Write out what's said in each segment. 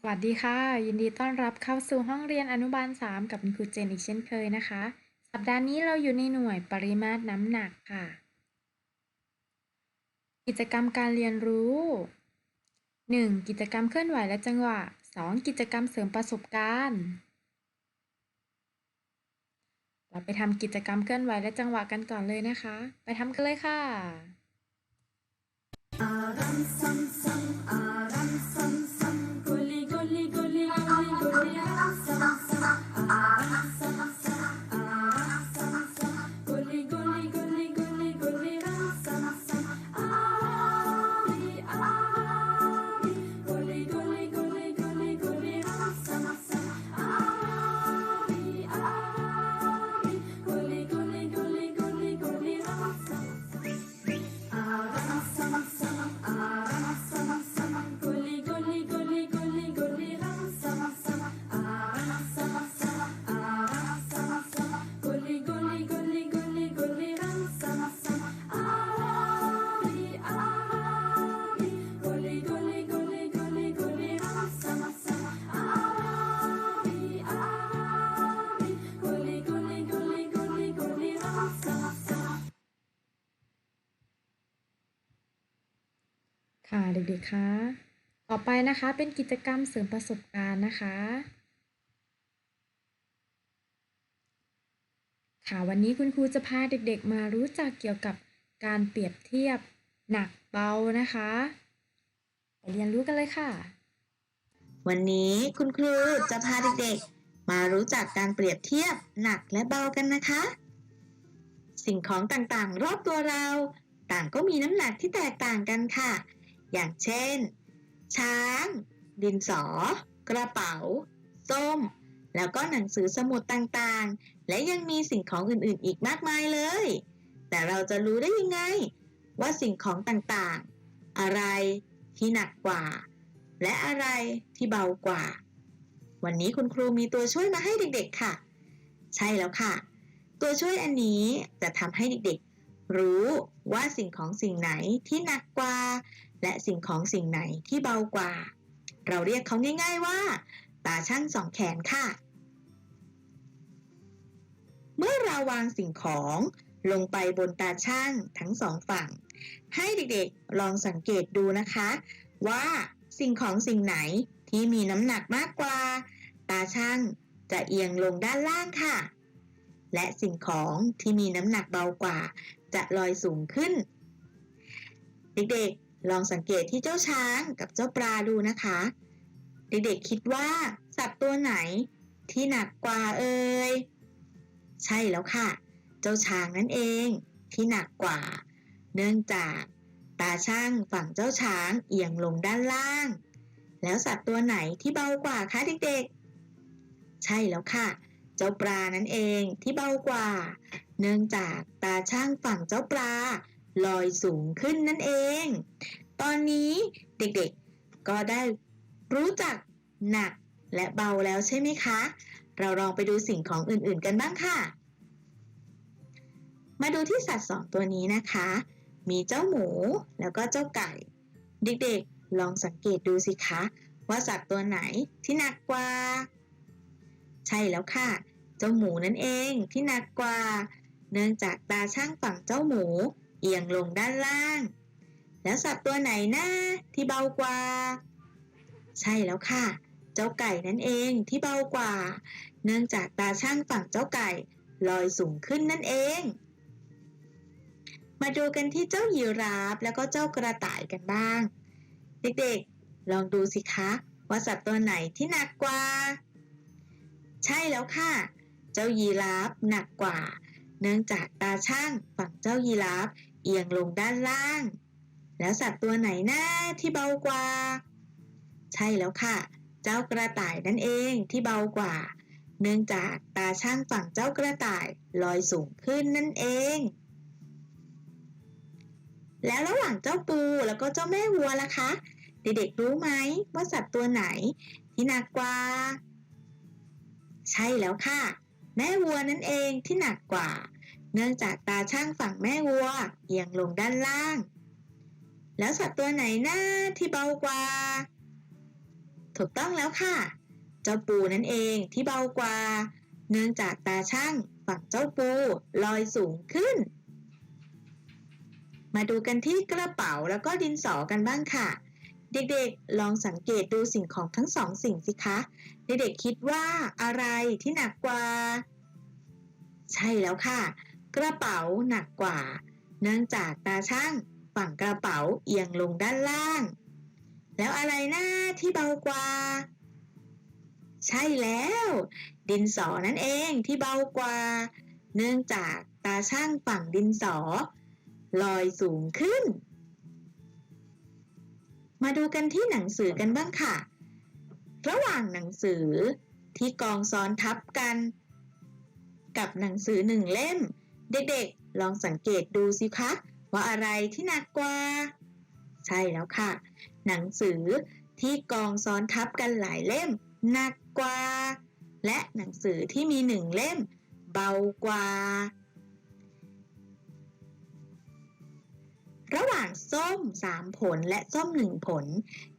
สวัสดีค่ะ ยินดีต้อนรับเข้าสู่ห้องเรียนอนุบาล 3 กับคุณครูเจนอีกเช่นเคยนะคะ สัปดาห์นี้เราอยู่ในหน่วยปริมาตรน้ำหนักค่ะ กิจกรรมการเรียนรู้ 1. กิจกรรมเคลื่อนไหวและจังหวะ 2. กิจกรรมเสริมประสบการณ์ เราไปทำกิจกรรมเคลื่อนไหวและจังหวะกันก่อนเลยนะคะ ไปทำกันเลยค่ะ ด็กๆคะ ต่อไปนะคะเป็นกิจกรรมเสริมประสบการณ์นะคะ ค่ะวันนี้คุณครูจะพาเด็กๆ มารู้จักเกี่ยวกับการเปรียบเทียบหนักเบานะคะไปเรียนรู้กันเลยค่ะ วันนี้คุณครูจะพาเด็กๆ มารู้จักการเปรียบเทียบหนักและเบากันนะคะ สิ่งของต่างๆ รอบตัวเราต่างก็มีน้ำหนักที่แตกต่างกันค่ะ อย่างเช่น ช้าง ดินสอ กระเป๋า ส้ม แล้วก็หนังสือสมุดต่างๆ และยังมีสิ่งของอื่นๆ อีกมากมายเลย แต่เราจะรู้ได้ยังไง ว่าสิ่งของต่างๆ อะไรที่หนักกว่า และอะไรที่เบากว่า วันนี้คุณครูมีตัวช่วยมาให้เด็กๆค่ะ ใช่แล้วค่ะ ตัวช่วยอันนี้จะทำให้เด็กๆ รู้ว่าสิ่งของสิ่งไหนที่หนักกว่า และสิ่งของสิ่งไหนที่เบากว่า เราเรียกเขาง่าย ๆว่า ตาช่างสองแขนค่ะ เมื่อเราวางสิ่งของลงไปบนตาช่างทั้งสองฝั่ง ให้เด็กๆลองสังเกตดูนะคะ ว่าสิ่งของสิ่งไหนที่มีน้ำหนักมากกว่า ตาช่างจะเอียงลงด้านล่างค่ะ และสิ่งของที่มีน้ำหนักเบากว่า จะลอยสูงขึ้น เด็กๆ ลองสังเกตที่เจ้าช้างกับเจ้าปลาดูนะคะ เด็กๆคิดว่า สัตว์ตัวไหนที่หนักกว่าเอ่ยใช่แล้วค่ะ เจ้าช้างนั่นเองที่หนักกว่า เนื่องจากตาช่างฝั่งเจ้าช้างเอียงลงด้านล่าง แล้วสัตว์ตัวไหนที่เบากว่าคะเด็กๆ ใช่แล้วค่ะ เจ้าปลานั่นเองที่เบากว่า เนื่องจากตาช่างฝั่งเจ้าปลา ลอยสูงขึ้นนั่นเอง ตอนนี้เด็กๆ ก็ได้รู้จักหนักและเบาแล้วใช่ไหมคะ เราลองไปดูสิ่งของอื่นๆกันบ้างค่ะ มาดูที่สัตว์สองตัวนี้นะคะ มีเจ้าหมูแล้วก็เจ้าไก่ เด็กๆ ลองสังเกตดูสิคะ ว่าสัตว์ตัวไหนที่หนักกว่า ใช่แล้วค่ะ เจ้าหมูนั่นเองที่หนักกว่า เนื่องจากตาช่างฝั่งเจ้าหมู เอียงลงด้านล่าง แล้วสัตว์ตัวไหนนะที่เบากว่า ใช่แล้วค่ะ เจ้าไก่นั่นเองที่เบากว่า เนื่องจากตาช่างฝั่งเจ้าไก่ลอยสูงขึ้นนั่นเอง มาดูกันที่เจ้ายีราฟแล้วก็เจ้ากระต่ายกันบ้าง เด็กๆ ลองดูสิคะว่าสัตว์ตัวไหนที่หนักกว่า ใช่แล้วค่ะ เจ้ายีราฟหนักกว่า เนื่องจากตาช่างฝั่งเจ้ายีราฟ เอียงลงด้านล่าง แล้วสัตว์ตัวไหนหน้าที่เบากว่า ใช่แล้วค่ะ เจ้ากระต่ายนั่นเองที่เบากว่า เนื่องจากตาช่างฝั่งเจ้ากระต่ายลอยสูงขึ้นนั่นเอง แล้วระหว่างเจ้าปูแล้วก็เจ้าแม่วัวล่ะคะเด็กๆรู้ไหมว่าสัตว์ตัวไหนที่หนักกว่า ใช่แล้วค่ะ แม่วัวนั่นเองที่หนักกว่า เนื่องจากตาช่างฝั่งแม่วัวเอียงลงด้านล่าง แล้วสัตว์ตัวไหนหน้าที่เบากว่า ถูกต้องแล้วค่ะ เจ้าปูนั่นเองที่เบากว่า เนื่องจากตาช่างฝั่งเจ้าปูลอยสูงขึ้น มาดูกันที่กระเป๋าแล้วก็ดินสอกันบ้างค่ะเด็กๆ ลองสังเกตดูสิ่งของทั้งสองสิ่งสิคะ เด็กๆ คิดว่าอะไรที่หนักกว่า ใช่แล้วค่ะ กระเป๋าหนักกว่า เนื่องจากตาช่างฝั่งกระเป๋าเอียงลงด้านล่าง แล้วอะไรนะที่เบากว่า ใช่แล้ว ดินสอนั่นเองที่เบากว่า เนื่องจากตาช่างฝั่งดินสอ ลอยสูงขึ้น มาดูกันที่หนังสือกันบ้างค่ะ ระหว่างหนังสือที่กองซ้อนทับกัน กับหนังสือหนึ่งเล่ม เด็กๆ ลองสังเกตดูสิคะ ว่าอะไรที่หนักกว่า ใช่แล้วค่ะ หนังสือที่กองซ้อนทับกันหลายเล่ม หนักกว่า และหนังสือที่มีหนึ่งเล่ม เบากว่า ระหว่างส้ม3ผลและส้ม1ผล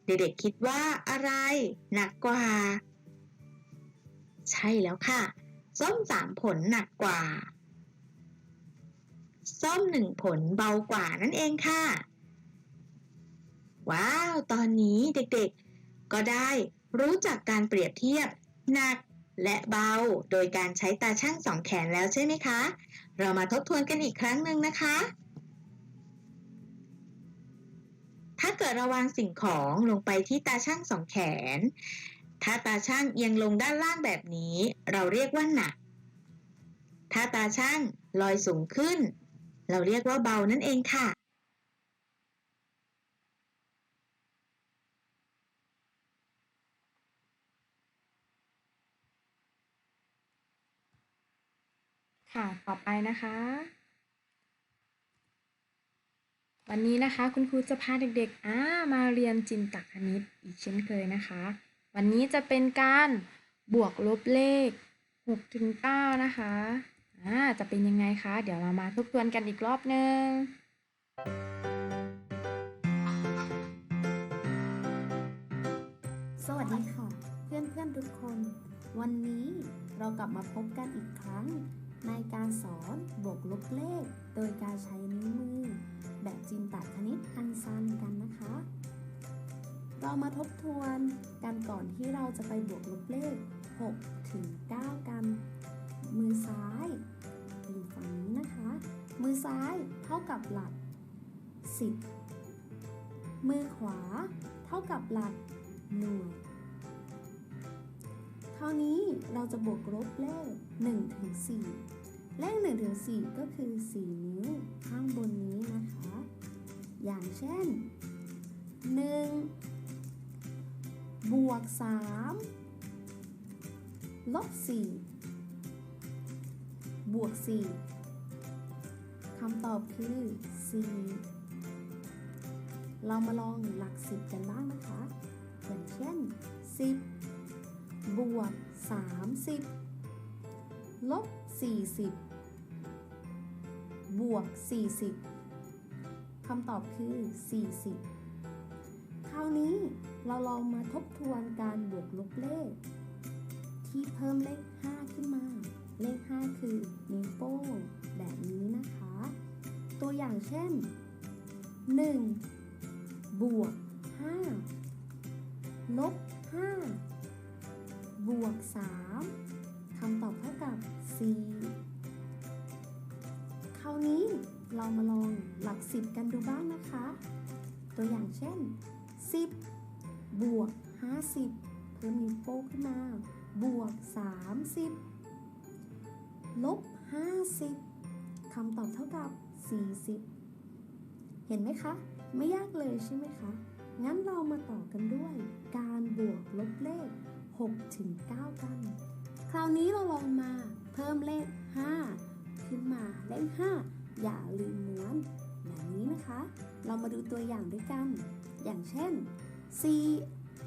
เด็กๆคิดว่าอะไร หนักกว่า ใช่แล้วค่ะ ส้ม3ผลหนักกว่า ส้ม1ผลเบากว่านั่นเองค่ะ ว้าว ตอนนี้เด็กๆ ก็ได้รู้จักการเปรียบเทียบหนักและเบา โดยการใช้ตาช่างสองแขนแล้วใช่ไหมคะ เรามาทบทวนกันอีกครั้งหนึ่งนะคะ ถ้าเกิดเระวางสิ่งของลงไปที่ตาช่างสองแขน ถ้าตาช่างเอียงลงด้านล่างแบบนี้ เราเรียกว่าหนัก ถ้าตาช่างลอยสูงขึ้น เราเรียกว่าเบานั่นเองค่ะ ค่ะต่อไปนะคะ วันนี้นะคะคุณครูจะพาเด็กๆอ่ามาเรียนจินตคณิตอีกเช่นเคยนะคะ วันนี้จะเป็นการบวกลบเลข6ถึง9นะคะ อ่าจะเป็นยังไงคะ เดี๋ยวเรามาทบทวนกันอีกรอบนึงสวัสดีค่ะ เพื่อนเพื่อนทุกคน วันนี้เรากลับมาพบกันอีกครั้ง ในการสอนบวกลบเลข โดยการใช้นิ้วมือ แบบจินตคณิตอันซันกันนะคะ เรามาทบทวนกันก่อนที่เราจะไปบวกลบเลข 6 ถึง 9 กัน มือซ้ายอยู่ฝั่งนี้นะคะ มือซ้ายเท่ากับหลัก 10 มือขวาเท่ากับหลักหน่วยคราวนี้เราจะบวกลบเลข1ถึง4เลข1ถึง4ก็คือ 4 นิ้วข้างบนนี้นะคะ อย่างเช่น 1 บวก 3 ลบ 4 บวก 4คำตอบคือ 4 เรามาลองหลักสิบกันบ้างนะคะ อย่างเช่น 10 บวก 30 ลบ 40 บวก 40คำตอบคือ 40 คราวนี้เราลองมาทบทวนการบวกลบเลข ที่เพิ่มเลข 5 ขึ้นมา เลข 5 คือนิ้วโป้งแบบนี้นะคะ ตัวอย่างเช่น 1 บวก 5 ลบ 5 บวก 3คำตอบเท่ากับ 4 คราวนี้เรามาลองหลักสิบกันดูบ้างนะคะ ตัวอย่างเช่น 10 บวก 50 เพิ่มนิ้วโป้งขึ้นมา บวก 30 ลบ 50 คำตอบเท่ากับ 40 เห็นไหมคะ ไม่ยากเลยใช่ไหมคะ งั้นเรามาต่อกันด้วย การบวกลบเลข6ถึง9กัน คราวนี้เราลองมาเพิ่มเลข 5 ขึ้นมาเลข 5 อย่าลืมม้วนแบบนี้นะคะ เรามาดูตัวอย่างด้วยกัน อย่างเช่น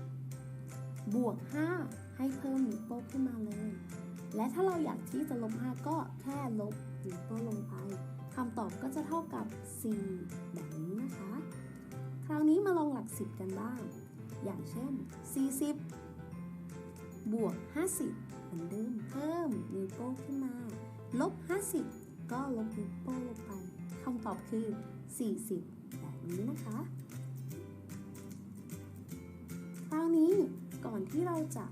4 บวก 5 ให้เพิ่มนิ้วโป้งขึ้นมาเลย และถ้าเราอยากที่จะลบ5ก็แค่ลบนิ้วโป้งลงไปคำตอบก็จะเท่ากับ 4 แบบนี้นะคะ คราวนี้มาลองหลักสิบกันบ้าง อย่างเช่น 40 บวก 50 เหมือนเดิมเพิ่มนิ้วโป้งขึ้นมา ลบ 50 ก็ลบนิ้วโป้งลงไปคำตอบคือ 40 แบบนี้นะคะ คราวนี้ก่อนที่เราจะ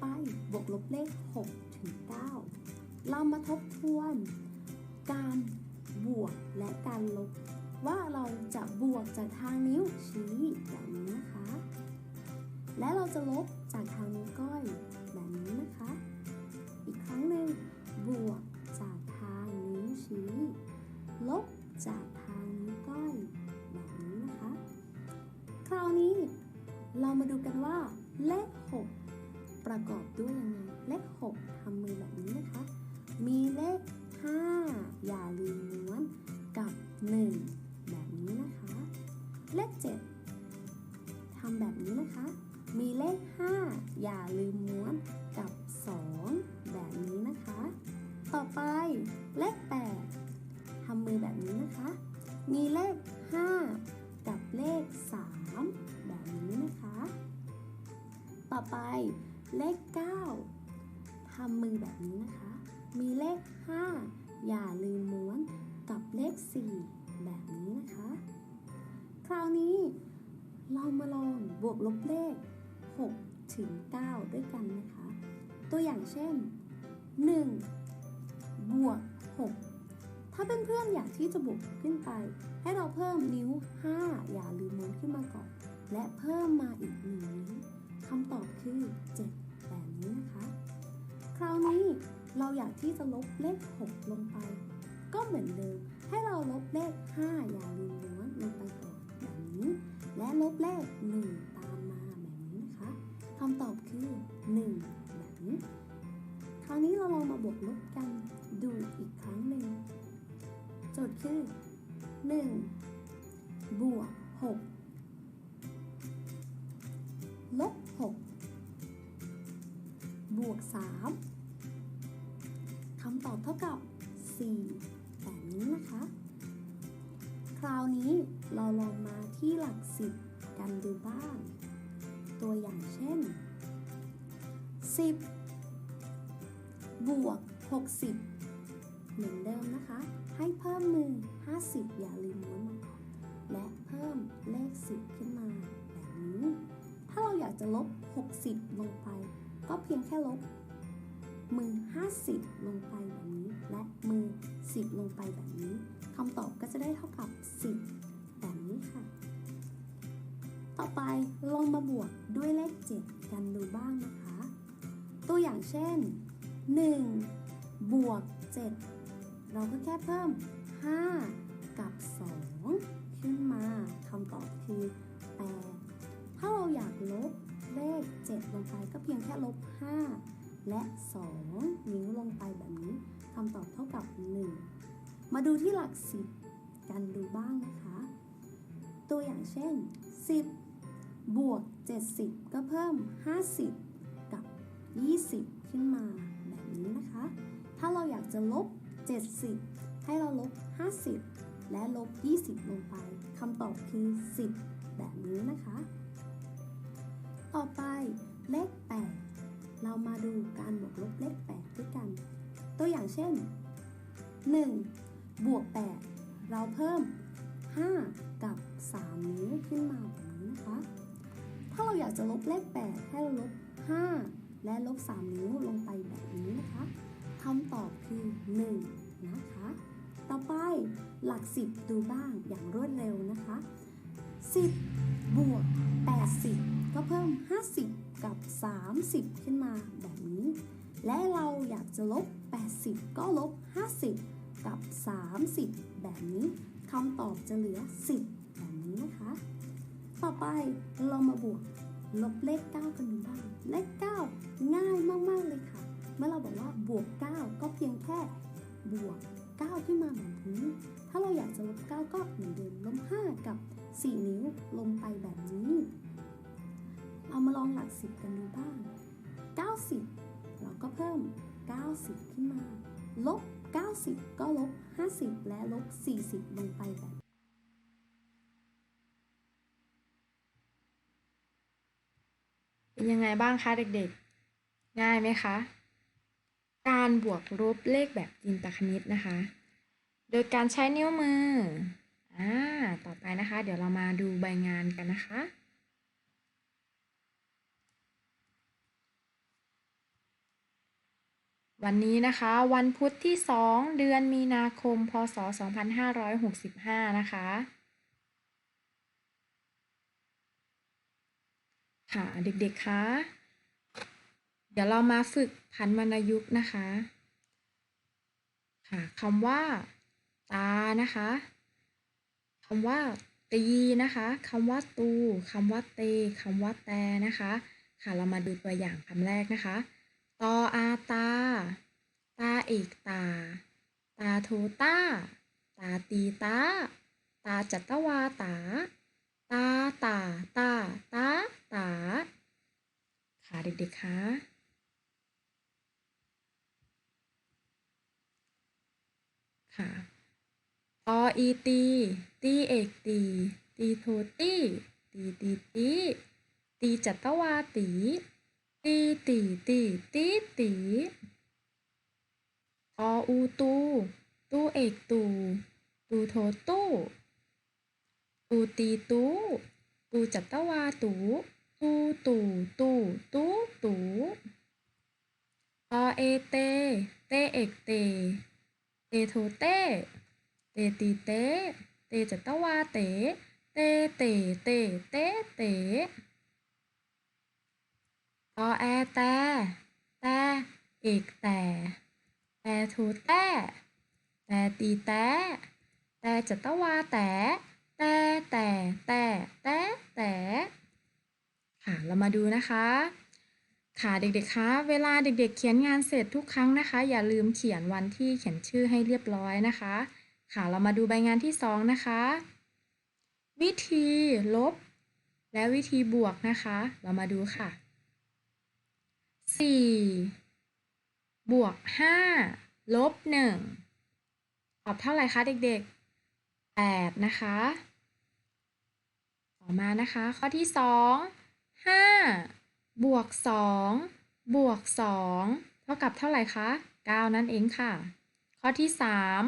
ไปบวกลบเลข 6 ถึง 9 เรามาทบทวน การบวกและการลบ ว่าเราจะบวกจากทางนิ้วชี้แบบนี้นะคะ และเราจะลบจากทางนิ้วก้อยแบบนี้นะคะ อีกครั้งหนึ่งบวกจาก 1 แบบนี้นะคะ เลข 7ทำแบบนี้นะคะ มีเลข 5 อย่าลืมม้วนกับ 2 แบบนี้นะคะ ต่อไปเลข 8ทำมือแบบนี้นะคะ มีเลข 5 กับเลข 3 แบบนี้นะคะ ต่อไปเลข 9ทำมือแบบนี้นะคะ มีเลข 5 อย่าลืมม้วนกับเลข 4 คะ คราวนี้เรามาลองบวกลบเลข 6 ถึง 9 ด้วยกันนะคะ ตัวอย่างเช่น 1 บวก 6 ถ้าเพื่อนๆอยากที่จะบวกขึ้นไป ให้เราเพิ่มนิ้ว 5 อย่าลืมม้วนขึ้นมาก่อน และเพิ่มมาอีกหนึ่งนิ้วคำตอบคือ 7 แบบนี้นะคะ คราวนี้เราอยากที่จะลบเลข 6 ลงไป ก็เหมือนเดิม ให้เราลบเลข 5 อย่าลืมม้วนลงไปก่อนแบบนี้ และลบเลข 1 ตามมาแบบนี้นะคะคำตอบคือ 1 แบบนี้ คราวนี้เราลองมาบวกลบกันดูอีกครั้งหนึ่งโจทย์คือ 1 บวก 6 ลบ 6 บวก 3คำตอบเท่ากับ 4 นี้นะคะ คราวนี้เราลองมาที่หลักสิบกันดูบ้าง ตัวอย่างเช่น 10 บวก 60 เหมือนเดิมนะคะ ให้เพิ่มมือ 50 อย่าลืมม้วนมาก่อนและเพิ่มเลข 10 ขึ้นมาแบบนี้ ถ้าเราอยากจะลบ 60 ลงไป ก็เพียงแค่ลบ มือ 50 ลงไปแบบนี้ และมือ 10 ลงไปแบบนี้คำตอบก็จะได้เท่ากับ 10 แบบนี้ค่ะ ต่อไปลองมาบวกด้วยเลข 7 กันดูบ้างนะคะ ตัวอย่างเช่น 1 บวก 7 เราก็แค่เพิ่ม 5 กับ 2 ขึ้นมาคำตอบคือ 8 ถ้าเราอยากลบเลข 7 ลงไปก็เพียงแค่ลบ 5 และ 2 นิ้วลงไปแบบนี้คำตอบเท่ากับ 1 มาดูที่หลัก 10 กันดูบ้างนะคะ ตัวอย่างเช่น 10 บวก 70 ก็เพิ่ม 50 กับ 20 ขึ้นมาแบบนี้นะคะ ถ้าเราอยากจะลบ 70 ให้เราลบ 50 และลบ 20 ลงไปคำตอบคือ 10 แบบนี้นะคะ ต่อไปเลข 8 มาดูการบวกลบเลข8ด้วยกัน ตัวอย่างเช่น 1 บวก 8 เราเพิ่ม 5 กับ 3 นิ้วขึ้นมาแบบนี้นะคะ ถ้าเราอยากจะลบเลข 8 ให้เราลบ 5 และลบ 3 นิ้วลงไปแบบนี้นะคะคำตอบคือ 1 นะคะ ต่อไปหลัก 10 ดูบ้างอย่างรวดเร็วนะคะ 10 บวก 80 ก็เพิ่ม 50 กับ 30 ขึ้นมาแบบนี้ และเราอยากจะลบ 80 ก็ลบ 50 กับ 30 แบบนี้คำตอบจะเหลือ 10 แบบนี้นะคะ ต่อไปเรามาบวกลบเลข 9 กันดูบ้าง เลข 9 ง่ายมาก ๆ เลยค่ะ เมื่อเราบอกว่าบวก 9 ก็เพียงแค่บวก 9 ขึ้นมาแบบนี้ ถ้าเราอยากจะลบ 9 ก็เหมือนเดิมลบ 5 กับ 4 นิ้วลงไปแบบนี้ เรามาลองหลัก10กันดูบ้าง 90 เราก็เพิ่ม 90 ขึ้นมา ลบ 90 ก็ลบ 50 และลบ 40 ลงไปแบบเป็นยังไงบ้างคะเด็กๆ ง่ายไหมคะ การบวกลบเลขแบบจินตคณิตนะคะ โดยการใช้นิ้วมือ อ่า ต่อไปนะคะ เดี๋ยวเรามาดูใบงานกันนะคะ วันนี้นะคะ วันพุธที่ 2 เดือนมีนาคม พศ 2565 นะคะ ค่ะเด็กๆคะเดี๋ยวเรามาฝึกพันวรรณยุกต์นะคะ ค่ะคำว่า ตานะคะคำว่า ตีนะคะคำว่าตูคำว่าเตคำว่าแตนะคะ ค่ะเรามาดูตัวอย่างคำแรกนะคะ ตออาตา ตาเอกตา ตาโทตาตาตีตา ตาจัตวาตา ตาตาตาตาตา ค่ะเด็กๆคะค่ะตออีตี ตีเอกตี ตีโทตี ตีตีตี ตีจัตวาตี ตีตีตีตีตีตออูตูตูเอกตูตูโทตู้ตูตีตูตูจัตวาตูตูตูตูตูตูตอเอเต เตเอกเต เตโทเต เตตีเต เตจัตวาเต เตเตเตเตเตต อแอแตแตเอกแต่แต่โทแต้แต่ตีแต้แต่จัตวาแต่แต่แต่แต่แต่แต่ค่ะเรามาดูนะคะค่ะเด็กๆคะเวลาเด็กๆ เขียนงานเสร็จทุกครั้งนะคะ อย่าลืมเขียนวันที่เขียนชื่อให้เรียบร้อยนะคะ ค่ะเรามาดูใบงานที่สองนะคะ วิธีลบ และวิธีบวกนะคะ เรามาดูค่ะ สี่บวกห้าลบหนึ่งตอบเท่าไหร่คะเด็กๆแปดนะคะ ต่อมานะคะ ข้อที่สองห้าบวกสองบวกสองเท่ากับเท่าไหร่คะเก้านั่นเองค่ะ ข้อที่สาม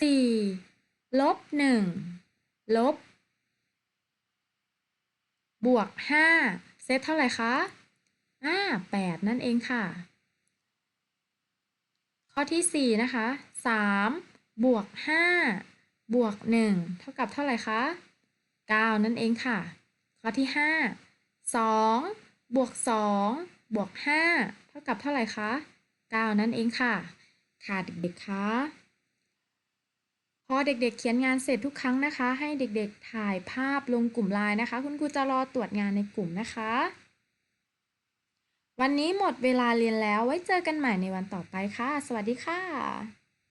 สี่ลบหนึ่งลบบวกห้าเซตเท่าไหร่คะ อ่าแปดนั่นเองค่ะ ข้อที่สี่นะคะสามบวกห้าบวกหนึ่งเท่ากับเท่าไหร่คะเก้านั่นเองค่ะ ข้อที่ห้าสองบวกสองบวกห้าเท่ากับเท่าไหร่คะเก้านั่นเองค่ะ ค่ะเด็กๆคะพอเด็กๆ เขียนงานเสร็จทุกครั้งนะคะ ให้เด็กๆ ถ่ายภาพลงกลุ่มไลน์นะคะ คุณครูจะรอตรวจงานในกลุ่มนะคะ วันนี้หมดเวลาเรียนแล้วไว้เจอกันใหม่ในวันต่อไปค่ะ สวัสดีค่ะ